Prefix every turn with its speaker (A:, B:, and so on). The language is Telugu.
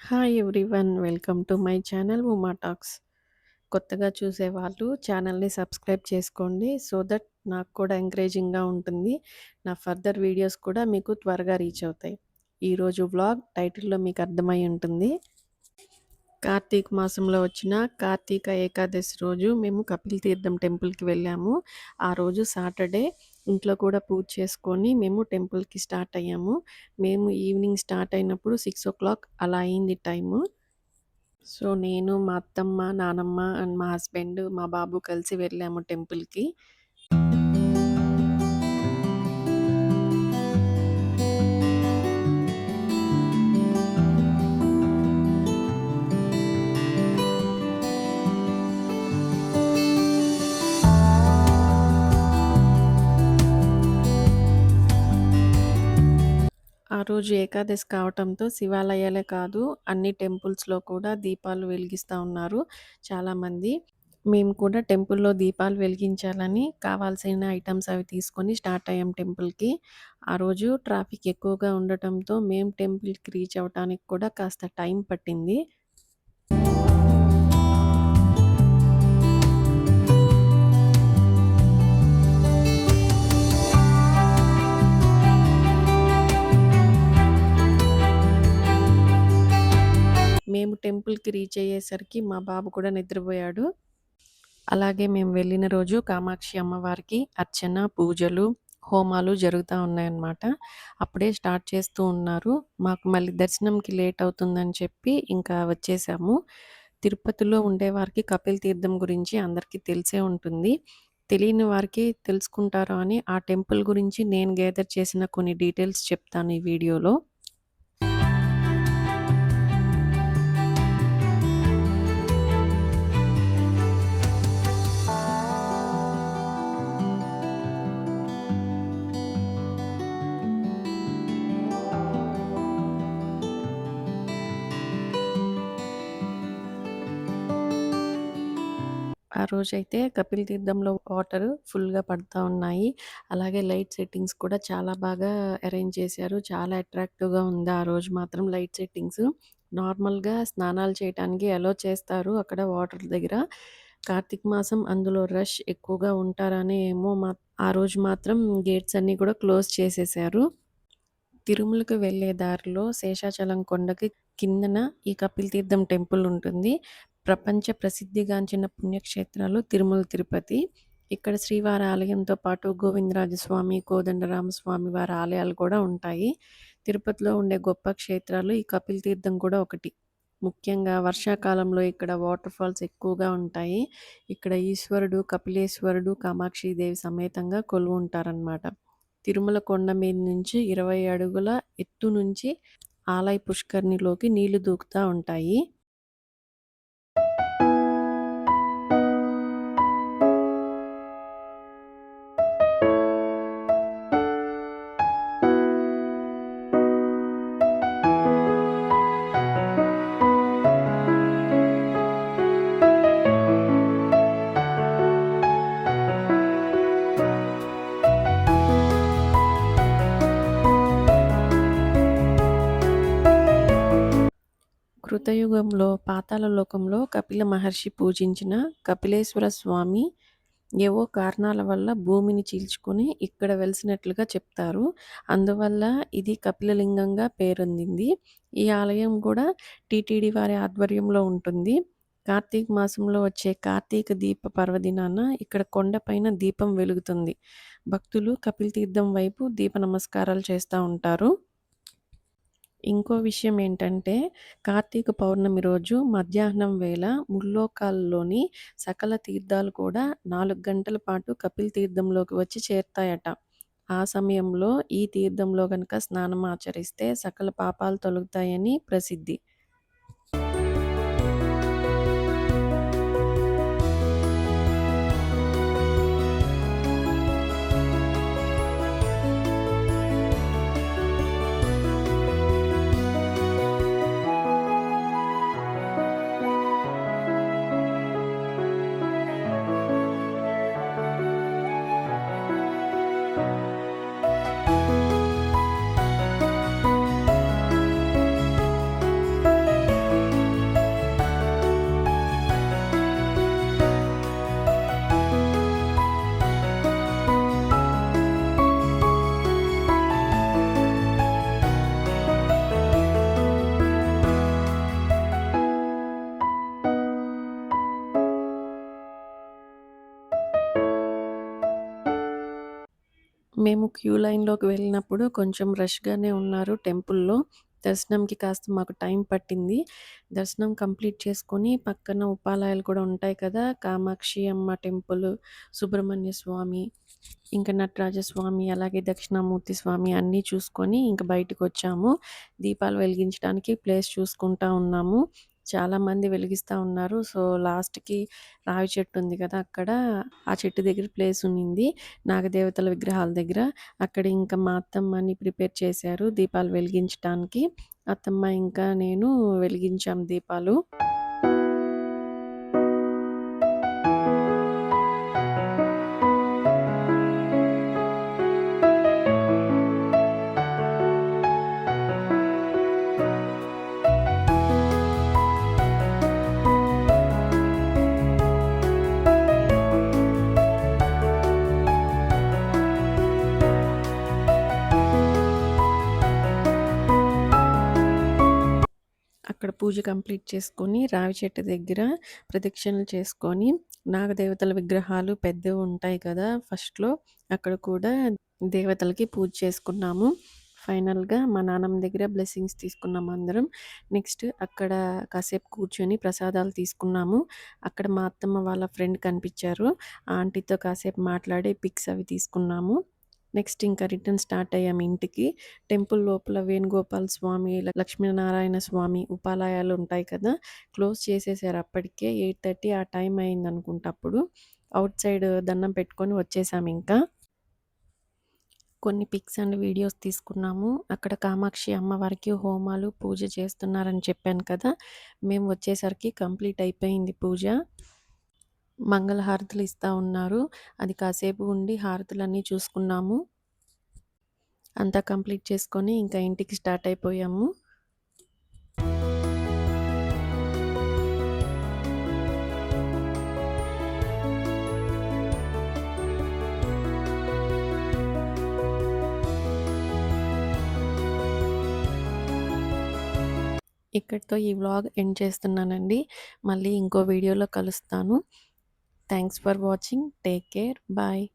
A: Hi everyone welcome to my channel Uma talks కొత్తగా చూసేవాళ్ళు ఛానల్ని సబ్స్క్రైబ్ చేసుకోండి సో దట్ నాకు కూడా ఎంకరేజింగ్గా ఉంటుంది. నా ఫర్దర్ వీడియోస్ కూడా మీకు త్వరగా రీచ్ అవుతాయి. ఈరోజు వ్లాగ్ టైటిల్లో మీకు అర్థమై ఉంటుంది. కార్తీక మాసంలో వచ్చిన కార్తీక ఏకాదశి రోజు మేము కపిల్ తీర్థం టెంపుల్కి వెళ్ళాము. ఆ రోజు సాటర్డే ఇంట్లో కూడా పూజ చేసుకొని మేము టెంపుల్కి స్టార్ట్ అయ్యాము. మేము ఈవినింగ్ స్టార్ట్ అయినప్పుడు సిక్స్ ఓ క్లాక్ అలా అయింది టైము. సో నేను మా అత్తమ్మ నానమ్మ అండ్ మా హస్బెండ్ మా బాబు కలిసి వెళ్ళాము టెంపుల్కి. రోజు ఏకాదశి కావటంతో శివాలయాలే కాదు అన్ని టెంపుల్స్‌లో కూడా దీపాలు వెలిగిస్తా ఉన్నారు చాలామంది. మేము కూడా టెంపుల్‌లో దీపాలు వెలిగించాలని కావాల్సిన ఐటమ్స్ అవి తీసుకొని స్టార్ట్ అయ్యాం టెంపుల్‌కి. ఆ రోజు ట్రాఫిక్ ఎక్కువగా ఉండటంతో మేము టెంపుల్‌కి రీచ్ అవ్వటానికి కూడా కాస్త టైం పట్టింది. టెంపుల్‌కి రీచ్ అయ్యేసరికి మా బాబు కూడా నిద్రపోయాడు. అలాగే మేము వెళ్ళిన రోజు కామాక్షి అమ్మవారికి అర్చన, పూజలు, హోమాలు జరుగుతూ ఉన్నాయన్నమాట. అప్పుడే స్టార్ట్ చేస్తూ ఉన్నారు. మాకు మళ్ళీ దర్శనంకి లేట్ అవుతుందని చెప్పి ఇంకా వచ్చేసాము. తిరుపతిలో ఉండేవారికి కపిల్ తీర్థం గురించి అందరికీ తెలిసే ఉంటుంది. తెలియని వారికి తెలుసుకుంటారు అని ఆ టెంపుల్ గురించి నేను గ్యాదర్ చేసిన కొన్ని డీటెయిల్స్ చెప్తాను ఈ వీడియోలో. రోజైతే కపిల్ తీర్థంలో వాటర్ ఫుల్‌గా పడతా ఉన్నాయి. అలాగే లైట్ సెట్టింగ్స్ కూడా చాలా బాగా అరేంజ్ చేశారు. చాలా అట్రాక్టివ్‌గా ఉంది ఆ రోజు మాత్రం లైట్ సెట్టింగ్స్. నార్మల్‌గా స్నానాలు చేయటానికి అలో చేస్తారు అక్కడ వాటర్ దగ్గర. కార్తీక మాసం అందులో రష్ ఎక్కువగా ఉంటారని ఏమో మా ఆ రోజు మాత్రం గేట్స్ అన్నీ కూడా క్లోజ్ చేసేసారు తిరుమలకి వెళ్ళే దారిలో శేషాచలం కొండకి కిందన ఈ కపిల్ తీర్థం టెంపుల్ ఉంటుంది. ప్రపంచ ప్రసిద్ధిగాంచిన పుణ్యక్షేత్రాలు తిరుమల, తిరుపతి. ఇక్కడ శ్రీవారి ఆలయంతో పాటు గోవిందరాజస్వామి, కోదండరామస్వామి వారి ఆలయాలు కూడా ఉంటాయి. తిరుపతిలో ఉండే గొప్ప క్షేత్రాలు ఈ కపిల్ తీర్థం కూడా ఒకటి. ముఖ్యంగా వర్షాకాలంలో ఇక్కడ వాటర్ ఫాల్స్ ఎక్కువగా ఉంటాయి. ఇక్కడ ఈశ్వరుడు, కపిలేశ్వరుడు, కామాక్షిదేవి సమేతంగా కొలువుంటారనమాట. తిరుమల కొండ మీద నుంచి 20 అడుగుల ఎత్తు నుంచి ఆలయ పుష్కరిణిలోకి నీళ్ళు దూకుతా ఉంటాయి. కృతయుగంలో పాతాళ లోకంలో కపిల మహర్షి పూజించిన కపిలేశ్వర స్వామి ఏవో కారణాల వల్ల భూమిని చీల్చుకొని ఇక్కడ వెలిసినట్లుగా చెప్తారు. అందువల్ల ఇది కపిలలింగంగా పేరొందింది. ఈ ఆలయం కూడా టీటీడీ వారి ఆధ్వర్యంలో ఉంటుంది. కార్తీక మాసంలో వచ్చే కార్తీక దీప పర్వదినాన ఇక్కడ కొండపైన దీపం వెలుగుతుంది. భక్తులు కపిల్ తీర్థం వైపు దీప నమస్కారాలు చేస్తూ ఉంటారు. ఇంకో విషయం ఏంటంటే కార్తీక పౌర్ణమి రోజు మధ్యాహ్నం వేళ ముల్లోకాల్లోని సకల తీర్థాలు కూడా నాలుగు గంటల పాటు కపిల్ తీర్థంలోకి వచ్చి చేరుతాయట ఆ సమయంలో ఈ తీర్థంలో కనుక స్నానం ఆచరిస్తే సకల పాపాలు తొలగుతాయని ప్రసిద్ధి. మేము క్యూ లైన్‌లోకి వెళ్ళినప్పుడు కొంచెం రష్‌గానే ఉన్నారు టెంపుల్‌లో. దర్శనంకి కాస్త మాకు టైం పట్టింది. దర్శనం కంప్లీట్ చేసుకొని పక్కన ఉపాలయాలు కూడా ఉంటాయి కదా! కామాక్షి అమ్మ టెంపుల్, సుబ్రహ్మణ్య స్వామి, ఇంకా నటరాజస్వామి, అలాగే దక్షిణామూర్తి స్వామి అన్నీ చూసుకొని ఇంకా బయటకు వచ్చాము దీపాలు వెలిగించడానికి ప్లేస్ చూసుకుంటా ఉన్నాము. చాలామంది వెలిగిస్తా ఉన్నారు. సో, లాస్ట్‌కి రావి చెట్టు ఉంది కదా! అక్కడ ఆ చెట్టు దగ్గర ప్లేస్ ఉన్నింది. నాగదేవతల విగ్రహాల దగ్గర. అక్కడ ఇంకా మా అత్తమ్మని ప్రిపేర్ చేశారు దీపాలు వెలిగించటానికి. అత్తమ్మ ఇంకా నేను వెలిగించాం దీపాలు. పూజ కంప్లీట్ చేసుకొని, రావి చెట్టు దగ్గర ప్రదక్షిణలు చేసుకొని, నాగదేవతల విగ్రహాలు పెద్దవి ఉంటాయి కదా! ఫస్ట్‌లో అక్కడ కూడా దేవతలకి పూజ చేసుకున్నాము. ఫైనల్‌గా మా నాన్నమ్మ దగ్గర బ్లెస్సింగ్స్ తీసుకున్నాం అందరం. నెక్స్ట్ అక్కడ కాసేపు కూర్చొని ప్రసాదాలు తీసుకున్నాము. అక్కడ మా అత్తమ్మ వాళ్ళ ఫ్రెండ్ కనిపించారు. ఆ ఆంటీతో కాసేపు మాట్లాడి పిక్స్ అవి తీసుకున్నాము. నెక్స్ట్ ఇంకా రిటర్న్ స్టార్ట్ అయ్యాము ఇంటికి. టెంపుల్ లోపల వేణుగోపాల్ స్వామి, లక్ష్మీనారాయణ స్వామి ఉపాలయాలు ఉంటాయి కదా! క్లోజ్ చేసేసారు అప్పటికే 8:30 ఆ టైం అయింది అనుకుంటా అప్పుడు. అవుట్ సైడ్ దండం పెట్టుకొని వచ్చేసాము ఇంకా కొన్ని పిక్స్ అండ్ వీడియోస్ తీసుకున్నాము. అక్కడ కామాక్షి అమ్మవారికి హోమాలు, పూజ చేస్తున్నారని చెప్పాను కదా! మేము వచ్చేసరికి కంప్లీట్ అయిపోయింది పూజ. మంగళహారతులు ఇస్తా ఉన్నారు. అది కాసేపు ఉండి హారతులన్నీ చూసుకున్నాము. అంతా కంప్లీట్ చేసుకొని ఇంకా ఇంటికి స్టార్ట్ అయిపోయాము. ఇక్కడితో ఈ వ్లాగ్ ఎండ్ చేస్తున్నానండి. మళ్ళీ ఇంకో వీడియోలో కలుస్తాను. Thanks for watching. Take care. Bye.